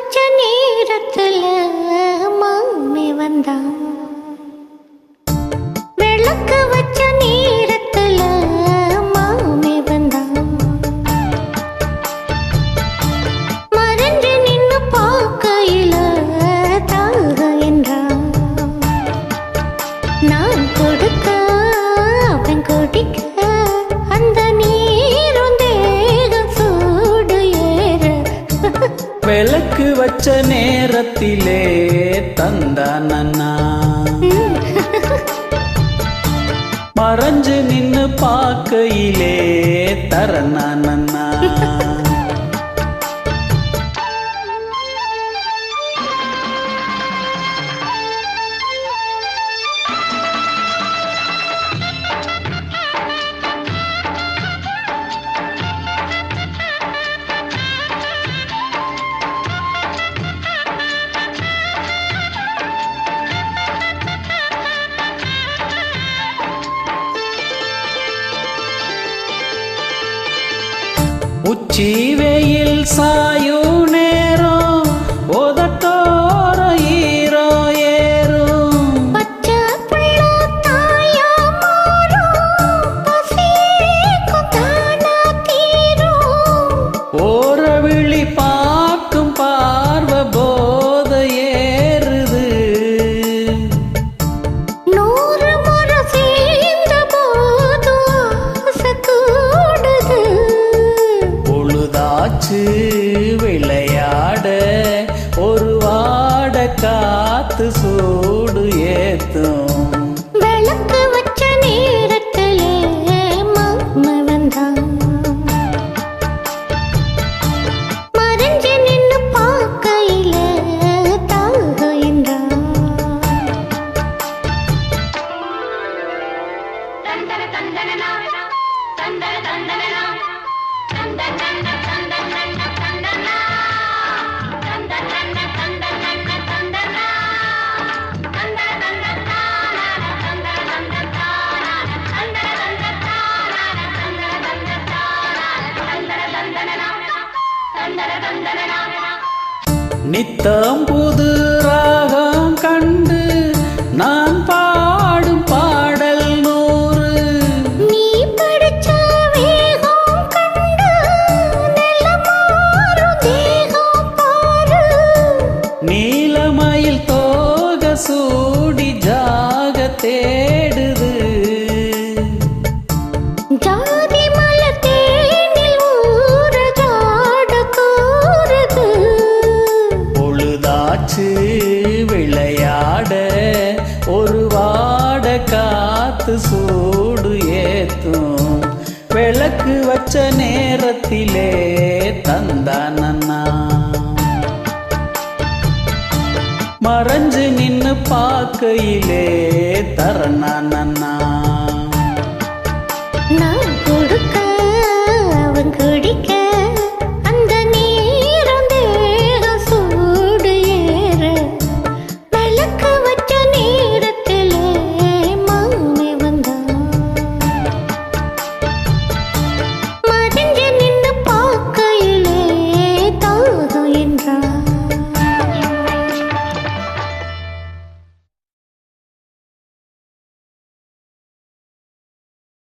வச்ச நேரத்துல மாமி வந்தான் விளக்கு வச்ச நேரத்துல மாமி வந்தான் மறைஞ்சு நின்னு பார்க்கையில தாக என்றான் நான் கொடுக்க அவன் வச்ச நேரத்திலே தந்தானண்ணா மறைஞ்சு நின்னு பார்க்கையிலே தரணானண்ணா உச்சி வெயில் சாயும் நேரம் உதட்டோர ஈரோ ஏறும். பச்சை ஏத்தும். நித்தம் புது ராக காத்து சூடு ஏத்தும். விளக்கு வச்ச நேரத்திலே தந்தானண்ணா மறைஞ்சு நின்னு பார்க்கையிலே தரணா நன்னா.